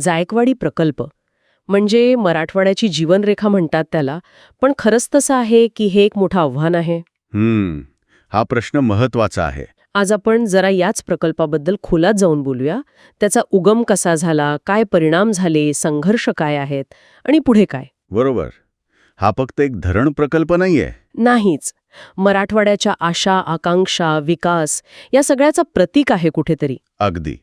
जायकवाडी प्रकल्प. म्हणजे मराठवाड्याची जीवनरेखा म्हणतात त्याला पण खरंच तसं आहे की हे एक मोठं आव्हान आहे? हम्म हा प्रश्न महत्त्वाचा आहे. आज आपण जरा याच प्रकल्पाबद्दल खोलात जाऊन बोलूया. त्याचा उगम कसा झाला काय परिणाम झाले संघर्ष काय आहेत आणि पुढे काय? बरोबर. हा फक्त एक धरण प्रकल्प नाहीये. नाहीच. मराठवाड्याच्या आशा आकांक्षा विकास या सगळ्याचं प्रतीक आहे कुठेतरी. अगदी.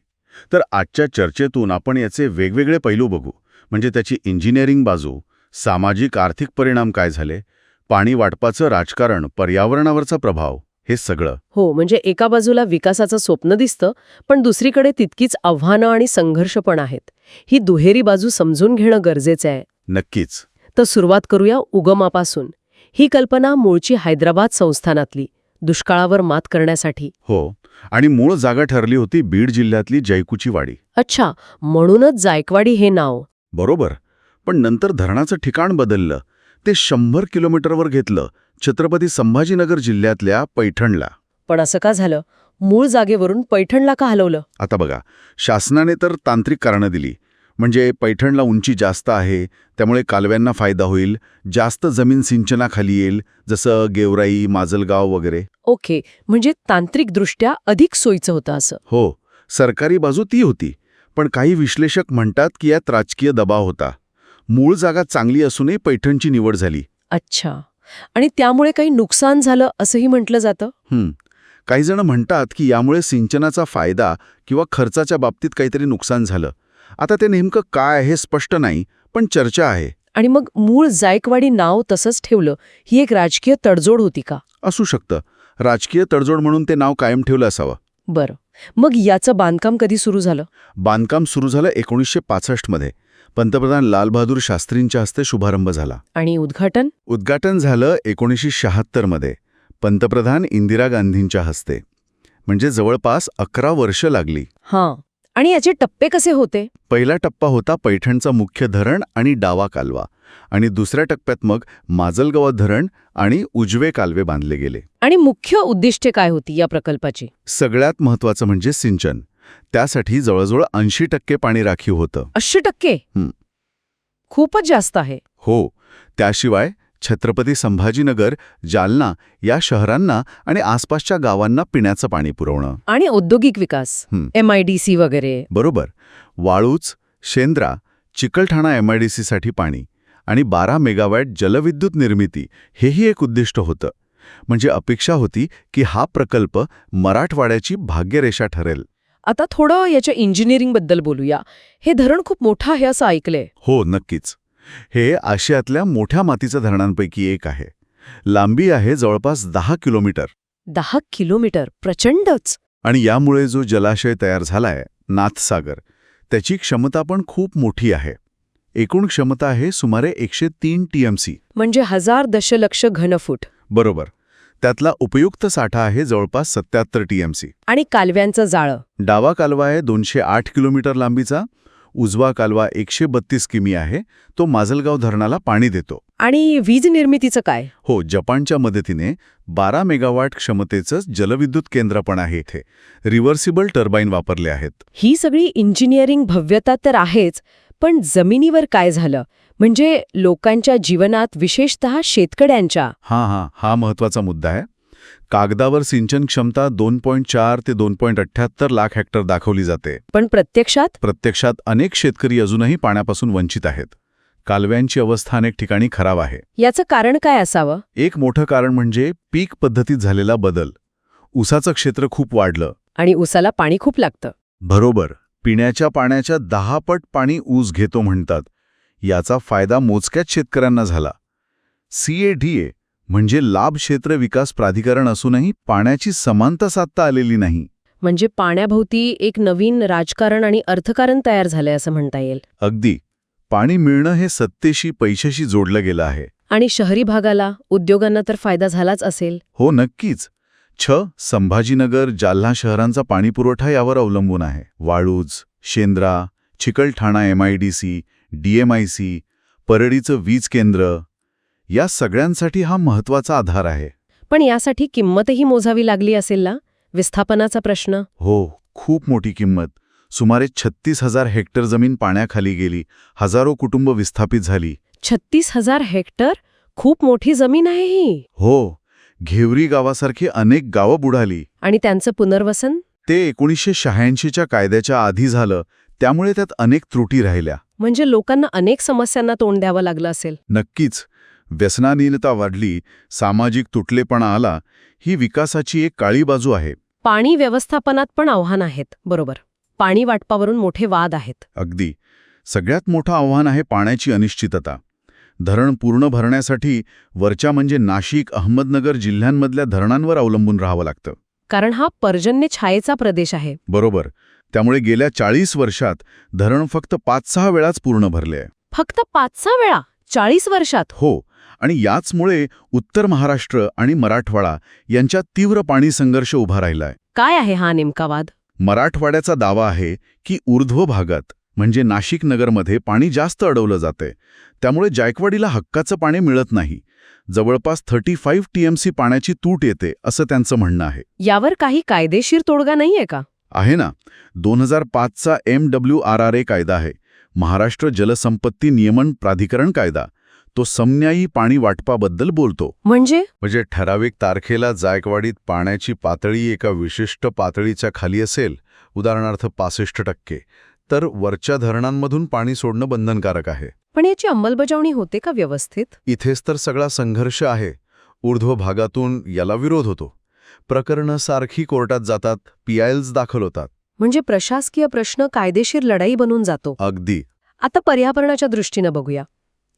तर आजच्या चर्चेतून आपण याचे वेगवेगळे पैलू बघू. म्हणजे त्याची इंजिनिअरिंग बाजू सामाजिक आर्थिक परिणाम काय झाले पाणी वाटपाचं राजकारण पर्यावरणावरचा प्रभाव हे सगळं. हो म्हणजे एका बाजूला विकासाचं स्वप्न दिसतं पण दुसरीकडे तितकीच आव्हानं आणि संघर्ष पण आहेत. ही दुहेरी बाजू समजून घेणं गरजेचं आहे. नक्कीच. तर सुरुवात करूया उगमापासून. ही कल्पना मूळची हैदराबाद संस्थानातली दुष्काळावर मात करण्यासाठी. हो. आणि मूळ जागा ठरली होती बीड जिल्ह्यातली जैकुची वाडी. अच्छा म्हणूनच जायकवाडी हे नाव. बरोबर पण नंतर धरणाचं ठिकाण बदललं. ते शंभर किलोमीटरवर घेतलं छत्रपती संभाजीनगर जिल्ह्यातल्या पैठणला. पण असं का झालं? मूळ जागेवरून पैठणला का हलवलं? आता बघा शासनाने तर तांत्रिक कारणं दिली. म्हणजे पैठणला उंची जास्त आहे त्यामुळे कालव्यांना फायदा होईल जास्त जमीन सिंचनाखाली येईल जसं गेवराई माजलगाव वगैरे. ओके म्हणजे तांत्रिकदृष्ट्या अधिक सोयीचं होतं असं. हो सरकारी बाजू ती होती पण काही विश्लेषक म्हणतात की यात राजकीय दबाव होता. मूळ जागा चांगली असूनही पैठणची निवड झाली. अच्छा. आणि त्यामुळे काही नुकसान झालं असंही म्हटलं जातं? हं. काही जण म्हणतात की यामुळे सिंचनाचा फायदा किंवा खर्चाच्या बाबतीत काहीतरी नुकसान झालं. आता ते नेमकं काय हे स्पष्ट नाही पण चर्चा आहे. आणि मग मूळ जायकवाडी नाव तसंच ठेवलं ही एक राजकीय तडजोड होती का? असू शकतं. राजकीय तडजोड म्हणून ते नाव कायम ठेवलं असावं. बरं. मग याचं बांधकाम कधी सुरू झालं? बांधकाम सुरू झालं एकोणीसशे पासष्टमध्ये पंतप्रधान लालबहादूर शास्त्रींच्या हस्ते शुभारंभ झाला. आणि उद्घाटन? उद्घाटन झालं एकोणीसशे शहात्तरमध्ये पंतप्रधान इंदिरा गांधींच्या हस्ते. म्हणजे जवळपास अकरा वर्ष लागली. हां. आणि याचे टप्पे कसे होते? पहिला टप्पा होता पैठणचा मुख्य धरण आणि डावा कालवा. आणि दुसऱ्या टप्प्यात मग माजलगावात धरण आणि उजवे कालवे बांधले गेले. आणि मुख्य उद्दिष्टे काय होती या प्रकल्पाची? सगळ्यात महत्वाचं म्हणजे सिंचन. त्यासाठी जवळजवळ ऐंशी टक्के पाणी राखीव होतं. अस्सी टक्के. खूपच जास्त आहे. हो. त्याशिवाय छत्रपती संभाजीनगर जालना या शहरांना आणि आसपासच्या गावांना पिण्याचं पाणी पुरवणं. आणि औद्योगिक विकास. एम आय डी सी वगैरे. बरोबर. वाळूच शेंद्रा चिकलठाणा एमआयडीसीसाठी पाणी आणि बारा मेगावॅट जलविद्युत निर्मिती हेही एक उद्दिष्ट होतं. म्हणजे अपेक्षा होती की हा प्रकल्प मराठवाड्याची भाग्यरेषा ठरेल. आता थोडं याच्या इंजिनिअरिंगबद्दल बोलूया. हे धरण खूप मोठं आहे असं ऐकलंय. हो नक्कीच. हे आशियातल्या मोठ्या मातीच्या धरणांपैकी एक आहे. लांबी आहे जवळपास दहा किलोमीटर. दहा किलोमीटर? प्रचंडच! आणि यामुळे जो जलाशय तयार झालाय नाथसागर त्याची क्षमता पण खूप मोठी आहे. एकूण क्षमता आहे सुमारे एकशे तीन टीएमसी. म्हणजे हजार दशलक्ष घनफूट. बरोबर. त्यातला उपयुक्त साठा आहे जवळपास सत्याहत्तर टीएमसी. आणि कालव्यांचं जाळं. डावा कालवा आहे दोनशे आठ किलोमीटर लांबीचा उजवा कालवा एकशे बत्तीस किमी आहे तो माजलगाव धरणाला पाणी देतो. आणि वीज निर्मितीचं काय? हो जपानच्या मदतीने बारा मेगावॅट क्षमतेचं जलविद्युत केंद्र पण आहे इथे. रिव्हर्सिबल टर्बाईन वापरले आहेत. ही सगळी इंजिनिअरिंग भव्यता तर आहेच पण जमिनीवर काय झालं? म्हणजे लोकांच्या जीवनात विशेषतः शेतकऱ्यांच्या. हां हां हा महत्त्वाचा मुद्दा आहे. कागदावर सिंचन क्षमता दोन पॉईंट चार ते दोन पॉईंट अठ्ठ्याहत्तर लाख हेक्टर दाखवली जाते. पण प्रत्यक्षात? प्रत्यक्षात अनेक शेतकरी अजूनही पाण्यापासून वंचित आहेत. कालव्यांची अवस्था अनेक ठिकाणी खराब आहे. याचं कारण काय असावं? एक मोठं कारण म्हणजे पीक पद्धतीत झालेला बदल. ऊसाचं क्षेत्र खूप वाढलं. आणि उसाला पाणी खूप लागतं. बरोबर. पिण्याच्या पाण्याच्या दहा पट पाणी ऊस घेतो म्हणतात. याचा फायदा मोजक्याच शेतकऱ्यांना झाला. सीएडीए म्हणजे लाभ क्षेत्र विकास प्राधिकरण असूनही पाण्याची समानता साधता आलेली नाही. म्हणजे पाण्याभोवती एक नवीन राजकारण आणि अर्थकारण तयार झालंय असं म्हणता येईल. अगदी. पाणी मिळणं हे सत्तेशी पैशाशी जोडलं गेलं आहे. आणि शहरी भागाला उद्योगांना तर फायदा झालाच असेल. हो नक्कीच. छ. संभाजीनगर जालना शहरांचा पाणीपुरवठा यावर अवलंबून आहे. वाळूज शेंद्रा चिकलठाणा एमआयडीसी डीएमआयसी परळीचं वीज केंद्र या सगळ्यांसाठी हा महत्त्वाचा आधार आहे. पण यासाठी किंमतही मोजावी लागली असेल ना? विस्थापनाचा प्रश्न. हो खूप मोठी किंमत. सुमारे छत्तीस हजार हेक्टर जमीन पाण्याखाली गेली. हजारो कुटुंब विस्थापित झाली. छत्तीस हजार हेक्टर? खूप मोठी जमीन आहे ही. हो घेवरी गावासारखी अनेक गावं बुडाली. आणि त्यांचं पुनर्वसन? ते एकोणीसशे शहाऐंशीच्या कायद्याच्या आधी झालं. त्यामुळे त्यात अनेक त्रुटी राहिल्या. म्हणजे लोकांना अनेक समस्यांना तोंड द्यावं लागलं असेल. नक्कीच. व्यसनाधीनता वाढली सामाजिक तुटलेपणा आला ही विकासाची एक काळी बाजू आहे. पाणी व्यवस्थापनात पण आव्हान आहेत बरोबर. पाणी वाटपावरून मोठे वाद आहेत. अगदी. सगळ्यात मोठं आव्हान आहे पाण्याची अनिश्चितता. धरण पूर्ण भरण्यासाठी वरच्या म्हणजे नाशिक अहमदनगर जिल्ह्यांमधल्या धरणांवर अवलंबून राहावं लागतं. कारण हा पर्जन्य छायेचा प्रदेश आहे. बरोबर. त्यामुळे गेल्या चाळीस वर्षात धरण फक्त पाच सहा वेळाच पूर्ण भरले आहे. फक्त पाच सहा वेळा? चाळीस वर्षात? हो. आणि याचमुळे उत्तर महाराष्ट्र आणि मराठवाडा यांच्यात तीव्र पाणी संघर्ष उभा राहिलाय. काय आहे हा नेमका वाद? मराठवाड्याचा दावा आहे की ऊर्ध्व भागात म्हणजे नाशिक नगरमध्ये पाणी जास्त अडवलं जातंय. त्यामुळे जायकवाडीला हक्काचं पाणी मिळत नाही. जवळपास थर्टी फाईव्ह टीएमसी पाण्याची तूट येते असं त्यांचं म्हणणं आहे. यावर काही कायदेशीर तोडगा नाहीये का? आहे ना. दोन हजार पाचचा M W R R A कायदा आहे. महाराष्ट्र जलसंपत्ती नियमन प्राधिकरण कायदा. तो समन्यायी पाणी वाटपाबद्दल बोलतो. म्हणजे? म्हणजे ठराविक तारखेला जायकवाडीत पाण्याची पातळी एका विशिष्ट पातळीच्या खाली असेल उदाहरणार्थ पासष्ट टक्के तर वरच्या धरणांमधून पाणी सोडणं बंधनकारक आहे. पण याची अंमलबजावणी होते का व्यवस्थित? इथेच तर सगळा संघर्ष आहे. ऊर्ध्व भागातून याला विरोध होतो. प्रकरणं सारखी कोर्टात जातात पीआयएल्स दाखल होतात. म्हणजे प्रशासकीय प्रश्न कायदेशीर लढाई बनून जातो. अगदी. आता पर्यावरणाच्या दृष्टीनं बघूया.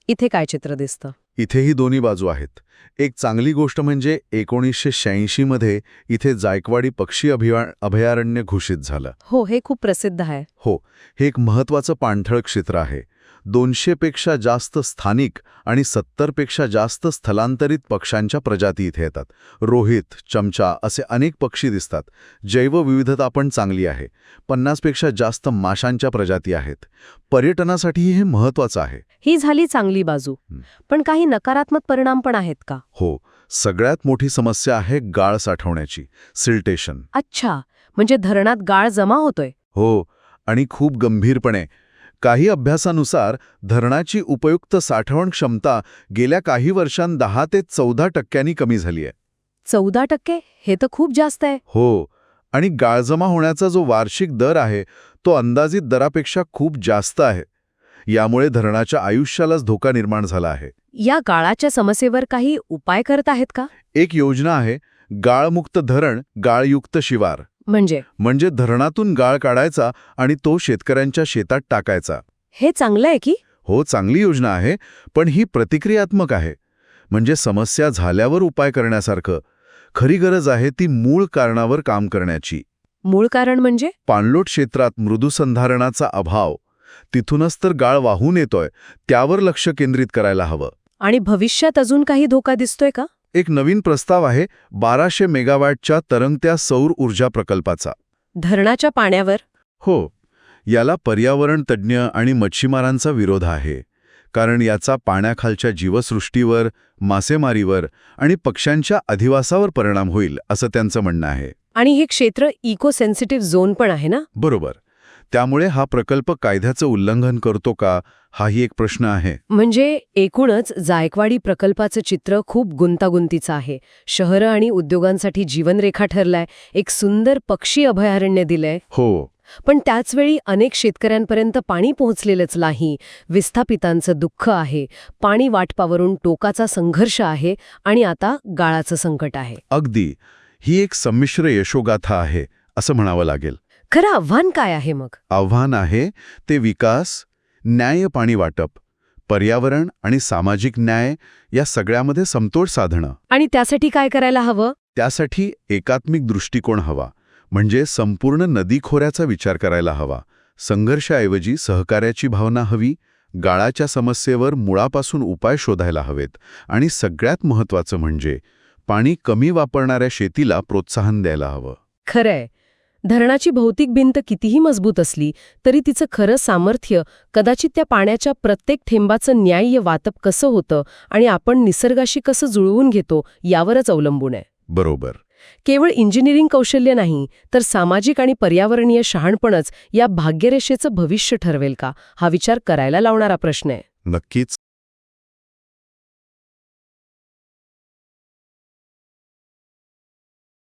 इथे काय चित्र दिसतं? इथेही दोन्ही बाजू आहेत. एक चांगली गोष्ट म्हणजे एकोणीसशे शहाऐंशीमध्ये इथे जायकवाडी पक्षी अभिया अभयारण्य घोषित झालं. हो हे खूप प्रसिद्ध आहे. हो हे एक महत्वाचं पाणथळ क्षेत्र आहे. दोनशेपेक्षा जास्त स्थानिक आणि सत्तरपेक्षा जास्त स्थलांतरित पक्ष्यांच्या प्रजाती इथे येतात. रोहित चमचा असे अनेक पक्षी दिसतात. जैवविविधता पण चांगली आहे. पन्नासपेक्षा जास्त माशांच्या प्रजाती आहेत. पर्यटनासाठीही हे महत्वाचं आहे. ही झाली चांगली बाजू. पण काही नकारात्मक परिणाम पण आहेत का? हो. सगळ्यात मोठी समस्या आहे गाळ साठवण्याची सिल्टेशन. अच्छा. म्हणजे धरणात गाळ जमा होतोय? हो. आणि खूप गंभीरपणे. काही अभ्यासानुसार धरणाची उपयुक्त साठवण क्षमता गेल्या काही वर्षांत दहा ते चौदा टक्क्यांनी कमी झाली आहे. चौदा टक्के? हे तर खूप जास्त आहे. हो. आणि गाळजमा होण्याचा जो वार्षिक दर आहे तो अंदाजित दरापेक्षा खूप जास्त आहे. यामुळे धरणाच्या आयुष्यालाच धोका निर्माण झाला आहे. या गाळाच्या समस्येवर काही उपाय करत आहेत का? एक योजना आहे गाळमुक्त धरण गाळयुक्त शिवार. म्हणजे? म्हणजे धरणातून गाळ काढायचा आणि तो शेतकऱ्यांच्या शेतात टाकायचा. हे चांगलं आहे की? हो चांगली योजना आहे पण ही प्रतिक्रियात्मक आहे. म्हणजे समस्या झाल्यावर उपाय करण्यासारखं. खरी गरज आहे ती मूळ कारणावर काम करण्याची. मूळ कारण म्हणजे? पाणलोट क्षेत्रात मृदूसंधारणाचा अभाव. तिथूनच तर गाळ वाहून येतोय त्यावर लक्ष केंद्रित करायला हवं. आणि भविष्यात अजून काही धोका दिसतोय का? एक नवीन प्रस्ताव आहे बाराशे मेगावॅटच्या तरंगत्या सौर ऊर्जा प्रकल्पाचा. धरणाच्या पाण्यावर? हो याला पर्यावरण तज्ज्ञ आणि मच्छीमारांचा विरोध आहे कारण याचा पाण्याखालच्या जीवसृष्टीवर मासेमारीवर आणि पक्ष्यांच्या अधिवासावर परिणाम होईल असं त्यांचं म्हणणं आहे. आणि हे क्षेत्र इको सेन्सिटिव्ह झोन पण आहे ना? बरोबर. त्यामुळे हा प्रकल्प कायद्याचं उल्लंघन करतो का हाही एक प्रश्न आहे. म्हणजे एकूणच जायकवाडी प्रकल्पाचं चित्र खूप गुंतागुंतीचं आहे. शहरं आणि उद्योगांसाठी जीवनरेखा ठरलाय एक सुंदर पक्षी अभयारण्य दिलंय. हो. पण त्याचवेळी अनेक शेतकऱ्यांपर्यंत पाणी पोहोचलेलंच नाही. विस्थापितांचं दुःख आहे. पाणी वाटपावरून टोकाचा संघर्ष आहे आणि आता गाळाचं संकट आहे. अगदी. ही एक संमिश्र यशोगाथा आहे असं म्हणावं लागेल. खरं आव्हान काय आहे मग? आव्हान आहे ते विकास न्याय पाणी वाटप पर्यावरण आणि सामाजिक न्याय या सगळ्यामध्ये समतोल साधणं. आणि त्यासाठी काय करायला हवं? त्यासाठी एकात्मिक दृष्टिकोन हवा म्हणजे संपूर्ण नदीखोऱ्याचा विचार करायला हवा. संघर्षाऐवजी सहकार्याची भावना हवी गाळाच्या समस्येवर मुळापासून उपाय शोधायला हवेत आणि सगळ्यात महत्त्वाचं म्हणजे पाणी कमी वापरणाऱ्या शेतीला प्रोत्साहन द्यायला हवं. खरंय. धरणाची भौतिक भिंत कितीही मजबूत असली तरी तिचं खरं सामर्थ्य कदाचित त्या पाण्याच्या प्रत्येक थेंबाचं न्याय्य वाटप कसं होतं आणि आपण निसर्गाशी कसं जुळवून घेतो यावरच अवलंबून आहे. बरोबर. केवळ इंजिनिअरिंग कौशल्य नाही तर सामाजिक आणि पर्यावरणीय शहाणपणच या भाग्यरेषेचं भविष्य ठरवेल का? हा विचार करायला लावणारा प्रश्न आहे. नक्कीच.